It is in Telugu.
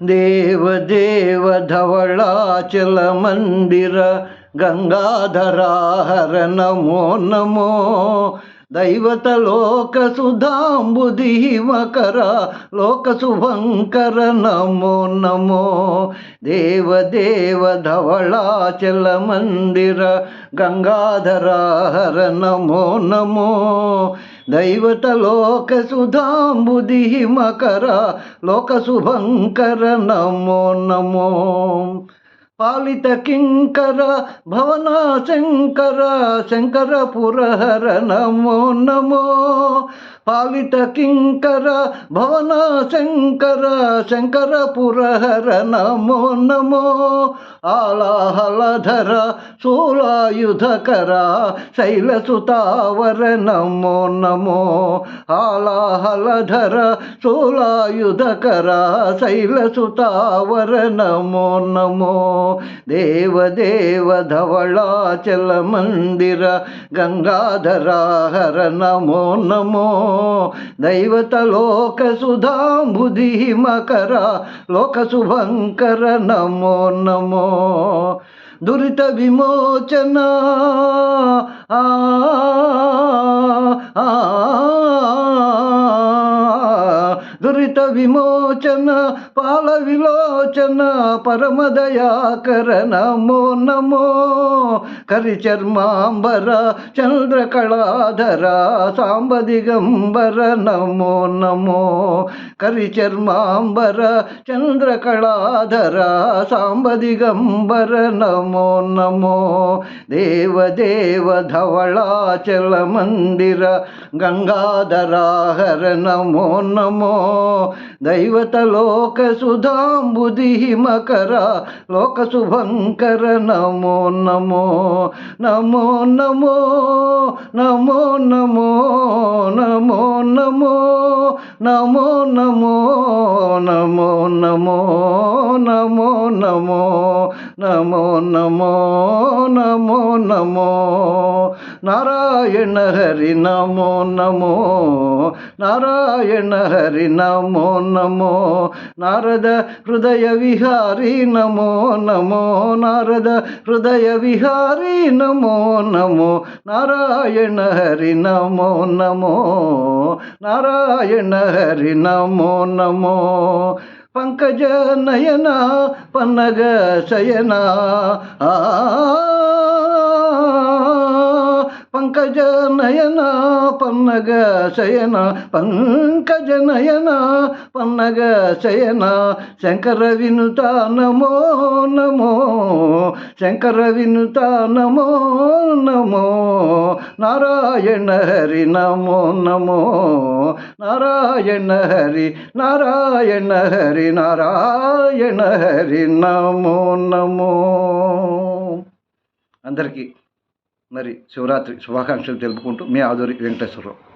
దేవదేవ ధవళాచల మందిర గంగాధరాహర నమో నమో दैवतलोकसुधाम्बुधिमकर लोकसुभङ्कर नमो नमो देवदेव धवलाचलमन्दिर गङ्गाधराहर नमो नमो దైవత లోక సుధాంబుధి మకర లోక శుభంకర నమో నమో. పాలిత కింకర భవన శంకర శంకర పురహర నమో నమో. పాలిత కింకర భవన శంకర శంకర పురహర నమో నమో. ఆలాహలధర శూలాయుధకర శైలసుతావర నమో నమో. ఆలాహలధర శూలాయుధకర శైలసుతావర నమో నమో. దేవదేవ ధవళాచల మందిర గంగాధరాహర నమో నమో. दैवतलोकसुधाम्बुधिमकर लोकशुभङ्कर नमो नमो दुरितविमोचना आ, आ, आ, आ విమోచన పాల విలోచన పరమదయాకర నమో నమో. కరిచర్మాంబర చంద్రకళాధర సాంబ దిగంబర నమో నమో. కరిచర్మాంబర చంద్రకళాధర సాంబ దిగంబర నమో. నమో దేవదేవ ధవళాచల మందిర గంగాధరాహర నమో నమో. దైవత లోక సుధాంబుధి మకర లోక శుభంకర నమో నమో నమో నమో నమో నమో నమో నమో నమో నమో నమో నమో నమో నమో நமோ நமோ நமோ நமோ. நாராயண ஹரி நமோ நமோ. நாராயண ஹரி நமோ நமோ. நாரத ஹிருதய விஹாரி நமோ நமோ. நாரத ஹிருதய விஹாரி நமோ நமோ. நாராயண ஹரி நமோ நமோ. நாராயண ஹரி நமோ நமோ. పంకజ నయన పన్నగ శయన. పంకజ నయన పన్నగ శయన పంకజ నయన పన్నగ శయన. శంకర వినుత నమో నమో శంకర వినుత నమో నమో. నారాయణ హరి నమో నమో. నారాయణ హరి నారాయణ హరి నారాయణ హరి నమో నమో. అందరికీ మరి శివరాత్రి శుభాకాంక్షలు తెలుపుకుంటూ మీ ఆదూరి వెంకటేశ్వరరావు.